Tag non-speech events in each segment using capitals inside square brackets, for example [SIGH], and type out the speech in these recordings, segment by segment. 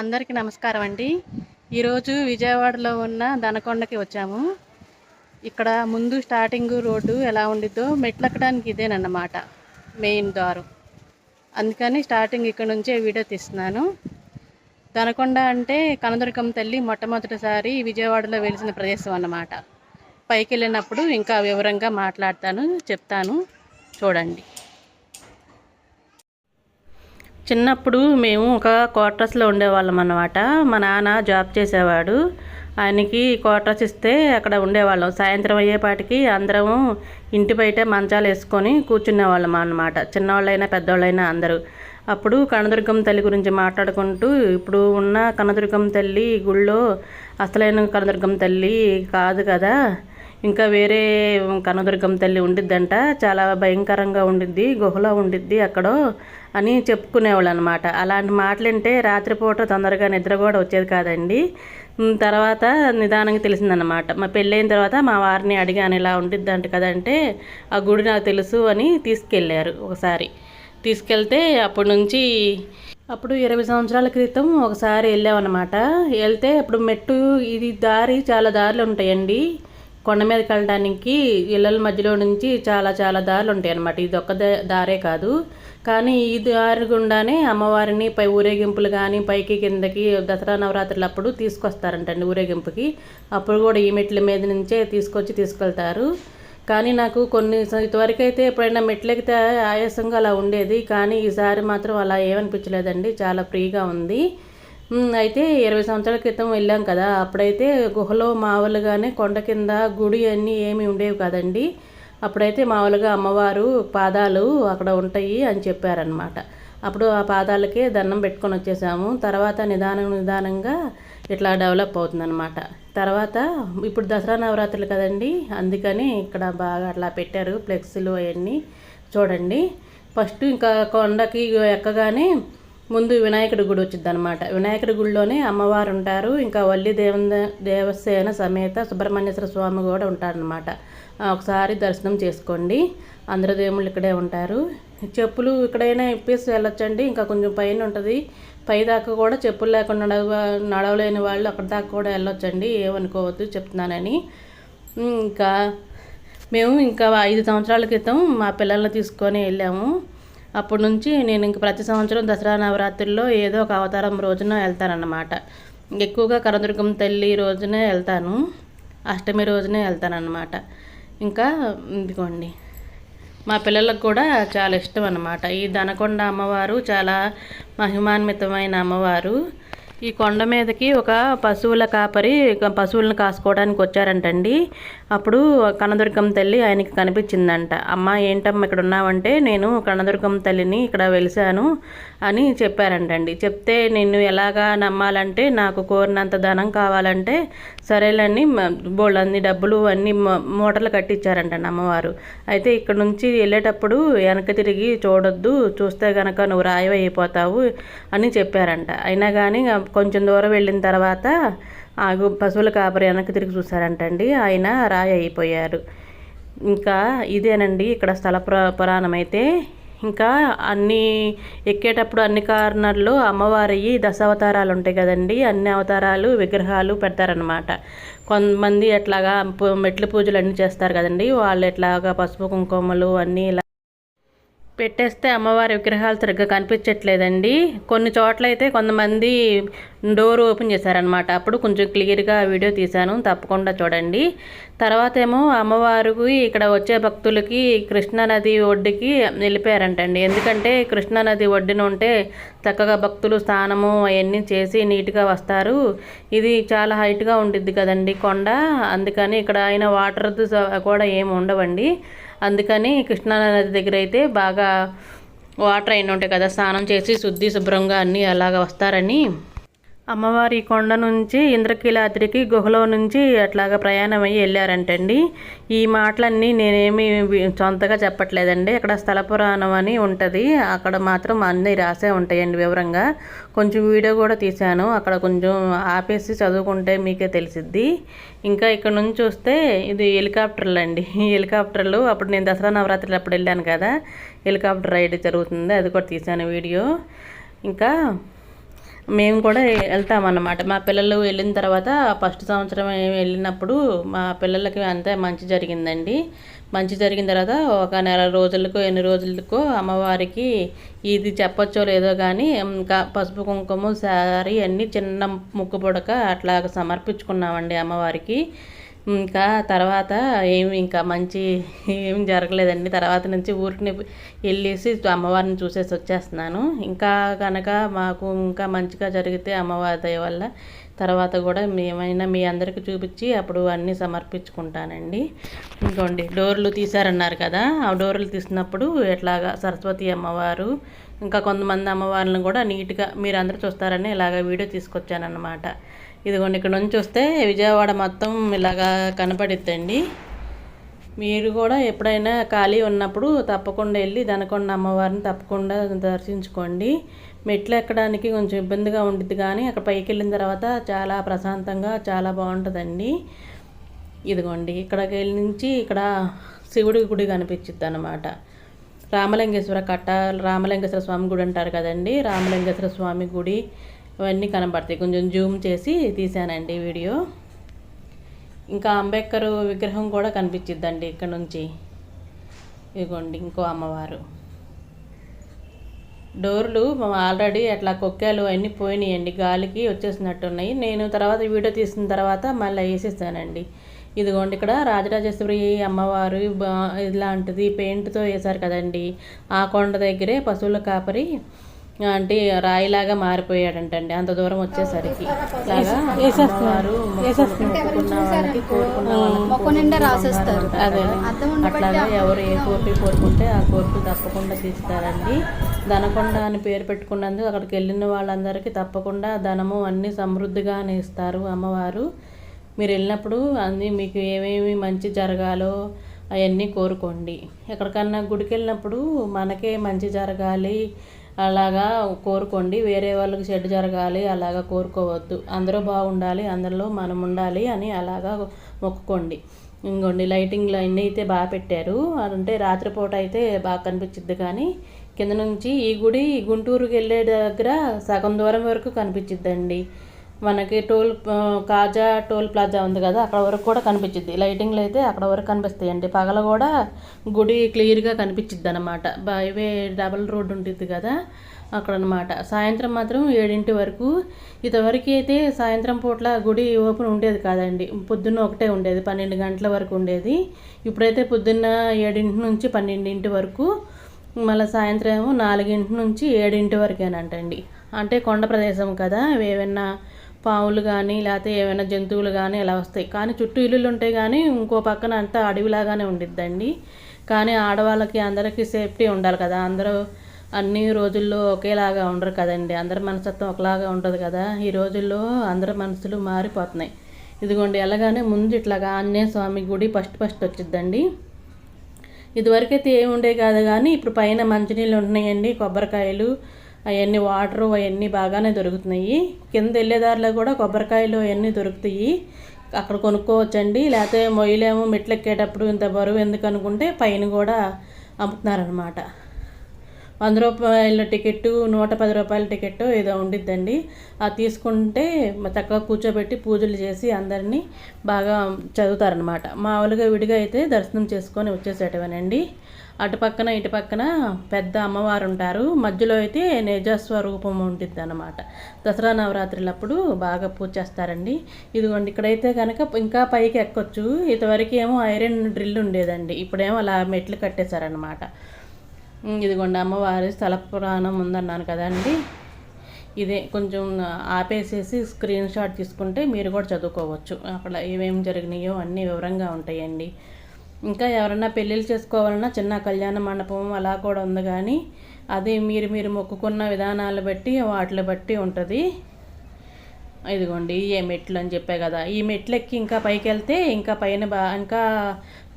అందరికీ నమస్కారం అండి. ఈరోజు విజయవాడలో ఉన్న దనకొండకి వచ్చాము. ఇక్కడ ముందు స్టార్టింగ్ రోడ్డు ఎలా ఉండిద్దో మెట్లెక్కడానికి ఇదేనన్నమాట మెయిన్ ద్వారం. అందుకని స్టార్టింగ్ ఇక్కడ నుంచే వీడియో తీస్తున్నాను. దనకొండ అంటే కనదుర్గం తల్లి మొట్టమొదటిసారి విజయవాడలో వెలిసిన ప్రదేశం అన్నమాట. పైకి వెళ్ళినప్పుడు ఇంకా వివరంగా మాట్లాడతాను చెప్తాను. చూడండి. చిన్నప్పుడు మేము ఒక క్వార్టర్స్లో ఉండేవాళ్ళం అన్నమాట. మా నాన్న జాబ్ చేసేవాడు. ఆయనకి క్వార్టర్స్ ఇస్తే అక్కడ ఉండేవాళ్ళం. సాయంత్రం అయ్యేపాటికి అందరం ఇంటి బయట మంచాలు వేసుకొని కూర్చునేవాళ్ళం అన్నమాట. చిన్నవాళ్ళైనా పెద్దవాళ్ళైనా అందరూ. అప్పుడు కనదుర్గం తల్లి గురించి మాట్లాడుకుంటూ ఇప్పుడు ఉన్న కనదుర్గం తల్లి గుళ్ళో అసలైన కనదుర్గం తల్లి కాదు కదా. ఇంకా వేరే కనదుర్గం తల్లి ఉండిద్దంట చాలా భయంకరంగా ఉండిద్ది గుహలో ఉండిద్ది అక్కడో అని చెప్పుకునేవాళ్ళు అనమాట అలాంటి మాటలు వింటే రాత్రిపూట తొందరగా నిద్ర కూడా వచ్చేది కాదండి. తర్వాత నిదానంగా తెలిసిందనమాట మా పెళ్ళైన తర్వాత మా వారిని అడిగాను ఇలా ఉండిద్దంట కదంటే ఆ గుడి నాకు తెలుసు అని తీసుకెళ్ళారు ఒకసారి. తీసుకెళ్తే అప్పటి నుంచి అప్పుడు ఇరవై సంవత్సరాల క్రితం ఒకసారి వెళ్ళామన్నమాట. వెళ్తే అప్పుడు మెట్టు ఇది దారి చాలా దారులు ఉంటాయండి. కొండ మీదకి వెళ్ళడానికి ఇళ్ళల మధ్యలో నుంచి చాలా చాలా దారులు ఉంటాయి అన్నమాట. ఇది ఒక్క దారే కాదు. కానీ ఈ దారి గుండానే అమ్మవారిని పై ఊరేగింపులు కానీ పైకి కిందకి దసరా నవరాత్రులు అప్పుడు తీసుకొస్తారంటండి ఊరేగింపుకి. అప్పుడు కూడా ఈ మెట్ల మీద నుంచే తీసుకొచ్చి తీసుకెళ్తారు. కానీ నాకు కొన్ని స- అయితే ఎప్పుడైనా మెట్లెక్కితే ఆయాసంగా అలా ఉండేది. కానీ ఈసారి మాత్రం అలా ఏమనిపించలేదండి. చాలా ఫ్రీగా ఉంది. అయితే ఇరవై సంవత్సరాల క్రితం వెళ్ళాం కదా. అప్పుడైతే గుహలో మామూలుగానే కొండ కింద గుడి అన్నీ ఏమి ఉండేవి కదండి. అప్పుడైతే మామూలుగా అమ్మవారు పాదాలు అక్కడ ఉంటాయి అని చెప్పారనమాట అప్పుడు ఆ పాదాలకే దండం పెట్టుకొని వచ్చేసాము. తర్వాత నిదానం నిదానంగా ఇట్లా డెవలప్ అవుతుందన్నమాట. తర్వాత ఇప్పుడు దసరా నవరాత్రులు కదండి. అందుకని ఇక్కడ బాగా అట్లా పెట్టారు ఫ్లెక్స్లు అవన్నీ. చూడండి. ఫస్ట్ ఇంకా కొండకి ఎక్కగానే ముందు వినాయకుడి గుడి వచ్చింది అనమాట వినాయకుడి గుడిలోనే అమ్మవారు ఉంటారు ఇంకా వల్లి దేవ దేవసేన సమేత సుబ్రహ్మణ్యేశ్వర స్వామి కూడా ఉంటారనమాట ఒకసారి దర్శనం చేసుకోండి. అందరు దేవుళ్ళు ఇక్కడే ఉంటారు. చెప్పులు ఇక్కడైనా ఇప్పేసి వెళ్ళొచ్చండి. ఇంకా కొంచెం పైన ఉంటుంది పై దాకా కూడా చెప్పులు లేకుండా నడవ నడవలేని వాళ్ళు అక్కడ దాకా కూడా వెళ్ళొచ్చండి. ఏమనుకోవద్దు చెప్తున్నానని. ఇంకా మేము ఇంకా ఐదు సంవత్సరాల క్రితం మా పిల్లల్ని తీసుకొని వెళ్ళాము. అప్పటి నుంచి నేను ఇంక ప్రతి సంవత్సరం దసరా నవరాత్రుల్లో ఏదో ఒక అవతారం రోజున వెళ్తానన్నమాట. ఎక్కువగా కనదుర్గం తల్లి రోజునే వెళ్తాను. అష్టమి రోజునే వెళ్తానన్నమాట. ఇంకా ఇదిగోండి మా పిల్లలకు కూడా చాలా ఇష్టం అన్నమాట ఈ దనకొండ అమ్మవారు చాలా మహిమాన్వితమైన అమ్మవారు. ఈ కొండ మీదకి ఒక పశువుల కాపరి పశువులను కాసుకోవడానికి వచ్చారంటండి. అప్పుడు కనదుర్గం తల్లి ఆయనకి కనిపించిందంట. అమ్మ ఏంటమ్మ ఇక్కడ ఉన్నావంటే నేను కనదుర్గం తల్లిని ఇక్కడ వెలిసాను అని చెప్పారంటండి. చెప్తే నిన్ను ఎలాగా నమ్మాలంటే నాకు కోరినంత ధనం కావాలంటే సరేలని బోళ్ళన్ని డబ్బులు అన్ని మూటలు కట్టించారంటండి అమ్మవారు. అయితే ఇక్కడ నుంచి వెళ్ళేటప్పుడు వెనక తిరిగి చూడొద్దు చూస్తే కనుక నువ్వు రాయవ అయిపోతావు అని చెప్పారంట. అయినా కానీ కొంచెం దూరం వెళ్ళిన తర్వాత పశువుల కాపరి వెనక్కి తిరిగి చూశారంటండి. ఆయన రాయి అయిపోయారు. ఇంకా ఇదేనండి ఇక్కడ స్థల పురా పురాణం అయితే ఇంకా అన్ని ఎక్కేటప్పుడు అన్ని కార్నర్లో అమ్మవారి దశావతారాలు ఉంటాయి కదండి. అన్ని అవతారాలు విగ్రహాలు పెడతారనమాట కొంతమంది ఎట్లాగా మెట్ల పూజలు అన్నీ చేస్తారు కదండి. వాళ్ళు ఎట్లాగా పసుపు కుంకుమలు అన్నీ ఇలా పెట్టేస్తే అమ్మవారి విగ్రహాలు సరిగ్గా కనిపించట్లేదండి. కొన్ని చోట్ల అయితే కొంతమంది డోర్ ఓపెన్ చేశారనమాట అప్పుడు కొంచెం క్లియర్గా వీడియో తీశాను. తప్పకుండా చూడండి. తర్వాత ఏమో అమ్మవారికి ఇక్కడ వచ్చే భక్తులకి కృష్ణానది ఒడ్డుకి వెళ్ళిపోయారంటండి. ఎందుకంటే కృష్ణానది ఒడ్డున ఉంటే చక్కగా భక్తులు స్నానము అవన్నీ చేసి నీట్గా వస్తారు. ఇది చాలా హైట్గా ఉండిద్ది కదండి కొండ. అందుకని ఇక్కడ అయిన వాటర్ కూడా ఏమి ఉండవండి. అందుకని కృష్ణానది దగ్గర అయితే బాగా వాటర్ అయిన ఉంటాయి కదా స్నానం చేసి శుద్ధి శుభ్రంగా అన్నీ అలాగ వస్తారని అమ్మవారి కొండ నుంచి ఇంద్రకీలాద్రికి గుహలో నుంచి అట్లాగా ప్రయాణం అయ్యి వెళ్ళారంటండి. ఈ మాటలన్నీ నేనేమి సొంతగా చెప్పట్లేదండి. అక్కడ స్థల పురాణం అని ఉంటుంది. అక్కడ మాత్రం అన్నీ రాసే ఉంటాయండి వివరంగా. కొంచెం వీడియో కూడా తీశాను. అక్కడ కొంచెం ఆపేసి చదువుకుంటే మీకే తెలిసిద్ది. ఇంకా ఇక్కడ నుంచి చూస్తే ఇది హెలికాప్టర్లు అండి [LAUGHS] హెలికాప్టర్లు అప్పుడు నేను దసరా నవరాత్రులు అప్పుడు వెళ్ళాను కదా. హెలికాప్టర్ రైడ్ జరుగుతుంది. అది కూడా తీశాను వీడియో. ఇంకా మేము కూడా వెళ్తామన్నమాట. మా పిల్లలు వెళ్ళిన తర్వాత ఫస్ట్ సంవత్సరం వెళ్ళినప్పుడు మా పిల్లలకి అంతే మంచి జరిగిందండి. మంచి జరిగిన తర్వాత ఒక నెల రోజులకు ఎన్ని రోజులకో అమ్మవారికి ఇది చెప్పొచ్చో లేదో కానీ ఇంకా పసుపు కుంకుమ శారీ అన్నీ చిన్న ముక్కు పొడక అట్లా సమర్పించుకున్నామండి అమ్మవారికి. ఇంకా తర్వాత ఏమి ఇంకా మంచి ఏం జరగలేదండి. తర్వాత నుంచి ఊరికి వెళ్ళేసి అమ్మవారిని చూసేసి వచ్చేస్తున్నాను. ఇంకా కనుక మాకు ఇంకా మంచిగా జరిగితే అమ్మవారి దయ వల్ల తర్వాత కూడా మేమైనా మీ అందరికి చూపించి అప్పుడు అన్నీ సమర్పించుకుంటానండి. ఇంకోండి డోర్లు తీశారన్నారు కదా ఆ డోర్లు తీసినప్పుడు ఎట్లాగా సరస్వతి అమ్మవారు ఇంకా కొంతమంది అమ్మవార్లను కూడా నీట్గా మీరు అందరూ చూస్తారని ఇలాగ వీడియో తీసుకొచ్చానన్నమాట. ఇదిగోండి ఇక్కడ నుంచి వస్తే విజయవాడ మొత్తం ఇలాగా కనపడిద్దండి. మీరు కూడా ఎప్పుడైనా ఖాళీ ఉన్నప్పుడు తప్పకుండా వెళ్ళి దనకొండ అమ్మవారిని తప్పకుండా దర్శించుకోండి. మెట్లు ఎక్కడానికి కొంచెం ఇబ్బందిగా ఉంటుంది కానీ అక్కడ పైకి వెళ్ళిన తర్వాత చాలా ప్రశాంతంగా చాలా బాగుంటుందండి. ఇదిగోండి ఇక్కడికి వెళ్ళి నుంచి ఇక్కడ శివుడి గుడి కనిపించిద్ది అనమాట రామలింగేశ్వర కట్ట రామలింగేశ్వర స్వామి గుడి అంటారు కదండి. రామలింగేశ్వర స్వామి గుడి అవన్నీ కనబడతాయి. కొంచెం జూమ్ చేసి తీసానండి వీడియో. ఇంకా అంబేద్కర్ విగ్రహం కూడా కనిపించిద్దండి ఇక్కడ నుంచి. ఇదిగోండి ఇంకో అమ్మవారు. డోర్లు ఆల్రెడీ అట్లా కొక్కాలు అన్నీ పోయినాయండి. గాలికి వచ్చేసినట్టున్నాయి. నేను తర్వాత వీడియో తీసిన తర్వాత మళ్ళీ వేసేసానండి ఇదిగోండి ఇక్కడ రాజరాజేశ్వరి అమ్మవారు ఇలాంటిది పెయింట్తో వేశారు కదండి. ఆ కొండ దగ్గరే పశువుల కాపరి అంటే రాయిలాగా మారిపోయాడంటండి. అంత దూరం వచ్చేసరికి. అదే. అట్లాగా ఎవరు ఏ కోరిక కోరుకుంటే ఆ కోరిక తప్పకుండా తీస్తారండి. ధనకొండ అని పేరు పెట్టుకున్నందుకు అక్కడికి వెళ్ళిన వాళ్ళందరికీ తప్పకుండా ధనము అన్నీ సమృద్ధిగానే ఇస్తారు అమ్మవారు. మీరు వెళ్ళినప్పుడు అన్నీ మీకు ఏమేమి మంచి జరగాలో అవన్నీ కోరుకోండి. ఎక్కడికన్నా గుడికి వెళ్ళినప్పుడు మనకే మంచి జరగాలి. అలాగా కోరుకోండి. వేరే వాళ్ళకి చెడ్డు జరగాలి అలాగా కోరుకోవద్దు. అందరూ బాగుండాలి అందరిలో మనం ఉండాలి అని అలాగా మొక్కుకోండి. ఇంకోండి లైటింగ్లు అన్నీ అయితే బాగా పెట్టారు. అంటే రాత్రిపూట అయితే బాగా కనిపించింది కానీ కింద నుంచి ఈ గుడి గుంటూరుకి వెళ్ళే దగ్గర సగం దూరం వరకు కనిపించిద్దండి. మనకి టోల్ కాజా టోల్ ప్లాజా ఉంది కదా అక్కడ వరకు కూడా కనిపించింది లైటింగ్లు అయితే అక్కడ వరకు కనిపిస్తాయండి. పగల కూడా గుడి క్లియర్గా కనిపించిద్ది అనమాట బైవే డబల్ రోడ్ ఉంటుంది కదా అక్కడ అనమాట సాయంత్రం మాత్రం ఏడింటి వరకు ఇంతవరకు అయితే సాయంత్రం పూట్ల గుడి ఓపెన్ ఉండేది కాదండి. పొద్దున్న ఒకటే ఉండేది పన్నెండు గంటల వరకు ఉండేది. ఇప్పుడైతే పొద్దున్న ఏడింటి నుంచి పన్నెండింటి వరకు మళ్ళీ సాయంత్రం నాలుగింటి నుంచి ఏడింటి వరకేనంటండి. అంటే కొండ ప్రదేశం కదా ఏమైనా పావులు కానీ లేకపోతే ఏమైనా జంతువులు కానీ ఇలా వస్తాయి. కానీ చుట్టూ ఇల్లులు ఉంటాయి కానీ ఇంకో పక్కన అంతా అడవిలాగానే ఉండిద్దండి. కానీ ఆడవాళ్ళకి అందరికీ సేఫ్టీ ఉండాలి కదా. అందరూ అన్ని రోజుల్లో ఒకేలాగా ఉండరు కదండి. అందరి మనస్తత్వం ఒకలాగా ఉండదు కదా. ఈ రోజుల్లో అందరి మనసులు మారిపోతున్నాయి. ఇదిగోండి ఎలాగానే ముందు ఇట్లాగా ఆంజనేయ స్వామి గుడి ఫస్ట్ ఫస్ట్ వచ్చిద్దండి. ఇదివరకైతే ఏముండే కాదు కానీ ఇప్పుడు పైన మంచినీళ్ళు ఉంటున్నాయండి. కొబ్బరికాయలు అవన్నీ వాటర్ అవన్నీ బాగానే దొరుకుతున్నాయి. కింద వెళ్ళేదారిలో కూడా కొబ్బరికాయలు అవన్నీ దొరుకుతాయి. అక్కడ కొనుక్కోవచ్చండి. లేకపోతే మొయ్యలేమో మెట్లెక్కేటప్పుడు ఇంత బరువు ఎందుకు అనుకుంటే పైన కూడా అమ్ముతున్నారనమాట వంద రూపాయల టికెట్టు నూట పది రూపాయల టికెట్ ఏదో ఉండిద్దండి. అది తీసుకుంటే చక్కగా కూర్చోబెట్టి పూజలు చేసి అందరినీ బాగా చదువుతారనమాట మామూలుగా విడిగా అయితే దర్శనం చేసుకొని వచ్చేసేటవేనండి. అటు పక్కన ఇటు పక్కన పెద్ద అమ్మవారు ఉంటారు మధ్యలో అయితే నిజస్వరూపం ఉంటుంది అనమాట దసరా నవరాత్రులప్పుడు బాగా పూజ చేస్తారండి. ఇదిగోండి ఇక్కడైతే కనుక ఇంకా పైకి ఎక్కొచ్చు. ఇంతవరకు ఏమో ఐరన్ డ్రిల్ ఉండేదండి. ఇప్పుడేమో అలా మెట్లు కట్టేశారనమాట ఇదిగోండి అమ్మవారి స్థల పురాణం ఉందన్నాను కదండి. ఇదే కొంచెం ఆపేసేసి స్క్రీన్ షాట్ తీసుకుంటే మీరు కూడా చదువుకోవచ్చు. అక్కడ ఏమేమి జరిగినాయో అన్నీ వివరంగా ఉంటాయండి. ఇంకా ఎవరైనా పెళ్ళిళ్ళు చేసుకోవాలన్నా చిన్న కళ్యాణ మండపం అలా కూడా ఉంది కానీ అది మీరు మీరు మొక్కుకున్న విధానాలు బట్టి వాటిని బట్టి ఉంటుంది. ఇదిగోండి ఏ మెట్లు అని చెప్పే కదా. ఈ మెట్లెక్కి ఇంకా పైకి వెళ్తే ఇంకా పైన బా ఇంకా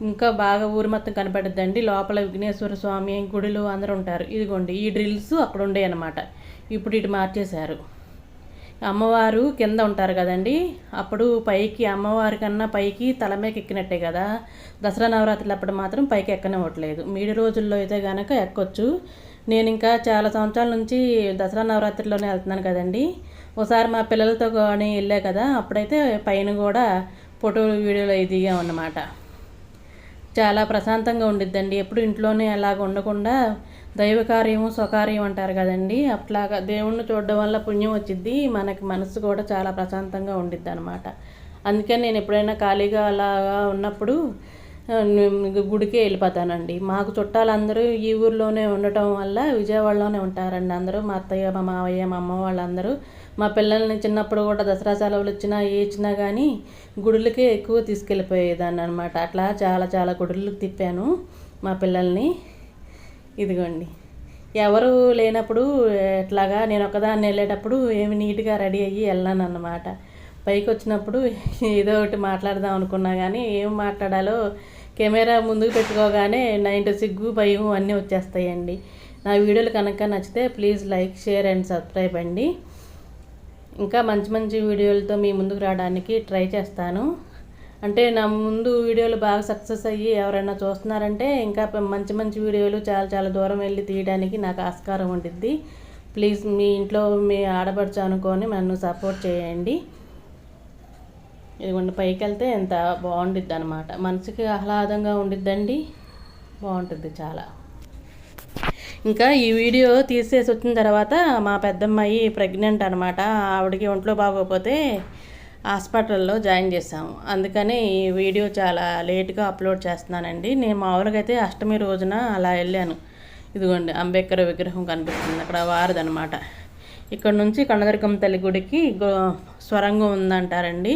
ఇంకా బాగా ఊరు మొత్తం కనపడుద్దండి. లోపల విఘ్నేశ్వర స్వామి గుడిలు అందరూ ఉంటారు. ఇదిగోండి ఈ డ్రిల్స్ అక్కడ ఉండే అనమాట ఇప్పుడు ఇటు మార్చేశారు. అమ్మవారు కింద ఉంటారు కదండి. అప్పుడు పైకి అమ్మవారి కన్నా పైకి తల మీద ఎక్కినట్టే కదా. దసరా నవరాత్రులు అప్పుడు మాత్రం పైకి ఎక్కనివ్వట్లేదు. మీడి రోజుల్లో అయితే కనుక ఎక్కొచ్చు. నేను ఇంకా చాలా సంవత్సరాల నుంచి దసరా నవరాత్రిలోనే వెళ్తున్నాను కదండి. ఒకసారి మా పిల్లలతో కానీ వెళ్ళా కదా అప్పుడైతే పైన కూడా ఫోటోలు వీడియోలు దిగాం అన్నమాట. చాలా ప్రశాంతంగా ఉండిద్దండి. ఎప్పుడు ఇంట్లోనే అలాగ ఉండకుండా దైవకార్యము స్వకార్యం అంటారు కదండి. అట్లాగా దేవుణ్ణి చూడడం వల్ల పుణ్యం వచ్చిద్ది మనకి మనసు కూడా చాలా ప్రశాంతంగా ఉండిద్ది అనమాట అందుకని నేను ఎప్పుడైనా ఖాళీగా అలాగా ఉన్నప్పుడు గుడికే వెళ్ళిపోతానండి. మాకు చుట్టాలందరూ ఈ ఊర్లోనే ఉండటం వల్ల విజయవాడలోనే ఉంటారండి అందరూ. మా అత్తయ్య మా మావయ్య మా అమ్మ వాళ్ళందరూ. మా పిల్లల్ని చిన్నప్పుడు కూడా దసరా సెలవులు వచ్చినా ఏ ఇచ్చినా కానీ గుడులకే ఎక్కువ తీసుకెళ్ళిపోయేదాన్ని అనమాట అట్లా చాలా చాలా గుడులకు తిప్పాను మా పిల్లల్ని. ఇదిగోండి. ఎవరు లేనప్పుడు ఎట్లాగా నేను ఒకదాన్ని వెళ్ళేటప్పుడు ఏమి నీట్గా రెడీ అయ్యి వెళ్ళాను అన్నమాట పైకి వచ్చినప్పుడు ఏదో ఒకటి మాట్లాడదాం అనుకున్నా కానీ ఏం మాట్లాడాలో కెమెరా ముందుకు పెట్టుకోగానే నైంటీ సిగ్గు భయం అన్నీ వచ్చేస్తాయండి. నా వీడియోలు కనుక నచ్చితే please like share and subscribe అండి. ఇంకా మంచి మంచి వీడియోలతో మీ ముందుకు రావడానికి ట్రై చేస్తాను. అంటే నా ముందు వీడియోలు బాగా సక్సెస్ అయ్యి ఎవరైనా చూస్తున్నారంటే ఇంకా మంచి మంచి వీడియోలు చాలా చాలా దూరం వెళ్ళి తీయడానికి నాకు ఆస్కారం ఉంటుంది ప్లీజ్ మీ ఇంట్లో మీ ఆడపడుచు అనుకొని నన్ను సపోర్ట్ చేయండి. ఇదిగోండి పైకి వెళ్తే ఎంత బాగుండిద్ది అనమాట మనసుకి ఆహ్లాదంగా ఉండిద్దండి. బాగుంటుంది చాలా. ఇంకా ఈ వీడియో తీసేసి వచ్చిన తర్వాత మా పెద్దమ్మాయి ప్రెగ్నెంట్ అనమాట ఆవిడకి ఒంట్లో బాగోకపోతే హాస్పిటల్లో జాయిన్ చేసాము అందుకని ఈ వీడియో చాలా లేట్గా అప్లోడ్ చేస్తున్నానండి. నేను మామూలుగా అయితే అష్టమి రోజున అలా వెళ్ళాను. ఇదిగోండి అంబేద్కర్ విగ్రహం కనిపిస్తుంది. అక్కడ వారదనమాట. ఇక్కడ నుంచి కనదరికం తల్లి గుడికి గో స్వరంగం ఉందంటారండి.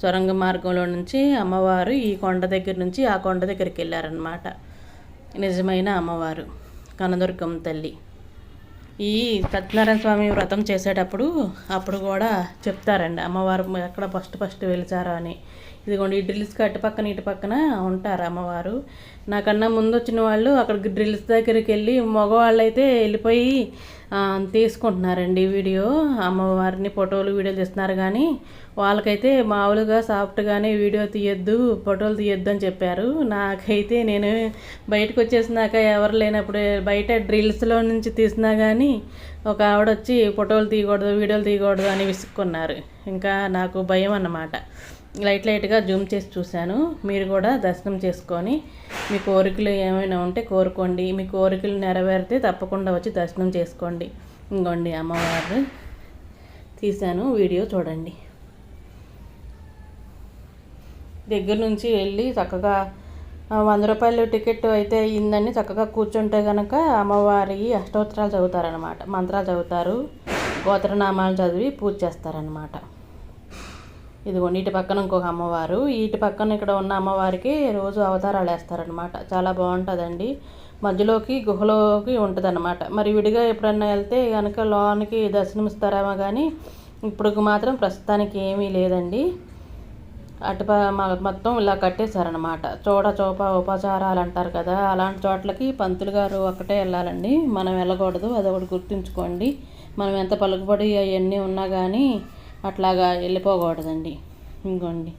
స్వరంగ మార్గంలో నుంచి అమ్మవారు ఈ కొండ దగ్గర నుంచి ఆ కొండ దగ్గరికి వెళ్ళారనమాట. నిజమైన అమ్మవారు కనదుర్గం తల్లి. ఈ సత్యనారాయణ స్వామి వ్రతం చేసేటప్పుడు అప్పుడు కూడా చెప్తారండి అమ్మవారు ఎక్కడ ఫస్ట్ ఫస్ట్ వెలిచారో అని. ఇదిగోండి ఈ డ్రిల్స్కి అటు పక్కన ఇటు పక్కన ఉంటారు అమ్మవారు. నాకన్నా ముందు వచ్చిన వాళ్ళు అక్కడ డ్రిల్స్ దగ్గరికి వెళ్ళి మగవాళ్ళు అయితే వెళ్ళిపోయి తీసుకుంటున్నారండి వీడియో. అమ్మవారిని ఫోటోలు వీడియోలు తీస్తున్నారు కానీ వాళ్ళకైతే మామూలుగా సాఫ్ట్గానే వీడియో తీయొద్దు ఫోటోలు తీయొద్దు అని చెప్పారు. నాకైతే నేను బయటకు వచ్చేసినాక ఎవరు లేనప్పుడు బయట డ్రిల్స్లో నుంచి తీసినా కానీ ఒక ఆవిడ వచ్చి ఫోటోలు తీయకూడదు వీడియోలు తీయకూడదు అని విసుక్కున్నారు. ఇంకా నాకు భయం అన్నమాట. లైట్ లైట్గా జూమ్ చేసి చూశాను. మీరు కూడా దర్శనం చేసుకొని మీ కోరికలు ఏమైనా ఉంటే కోరుకోండి. మీ కోరికలు నెరవేరితే తప్పకుండా వచ్చి దర్శనం చేసుకోండి. ఇంకోండి అమ్మవారు తీశాను. వీడియో చూడండి. దగ్గర నుంచి వెళ్ళి చక్కగా వంద రూపాయలు టికెట్ అయితే అయిందని చక్కగా కూర్చుంటే కనుక అమ్మవారి అష్టోత్తరాలు చదువుతారనమాట మంత్రాలు చదువుతారు. గోత్రనామాలు చదివి పూజ చేస్తారనమాట ఇదిగోండి ఇటు పక్కన ఇంకొక అమ్మవారు. ఇటు పక్కన ఇక్కడ ఉన్న అమ్మవారికి రోజు అవతారాలు వేస్తారనమాట చాలా బాగుంటుందండి. మధ్యలోకి గుహలోకి ఉంటుందన్నమాట. మరి విడిగా ఎప్పుడన్నా వెళ్తే కనుక లోనికి దర్శనమిస్తారేమో కానీ ఇప్పుడు మాత్రం ప్రస్తుతానికి ఏమీ లేదండి. అటు మొత్తం ఇలా కట్టేశారనమాట చోడ చోప ఉపచారాలు అంటారు కదా అలాంటి చోట్లకి పంతులు గారు ఒక్కటే వెళ్ళాలండి. మనం వెళ్ళకూడదు అది ఒకటి గుర్తుంచుకోండి. మనం ఎంత పలుకుబడి అవన్నీ ఉన్నా కానీ అట్లాగా వెళ్ళిపోకూడదండి. ఇంకోండి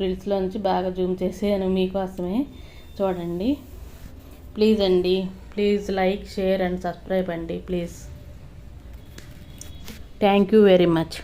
రీల్స్లోంచి బాగా జూమ్ చేసాను మీకోసమే. చూడండి. ప్లీజ్ అండి please like share and subscribe అండి please thank you very much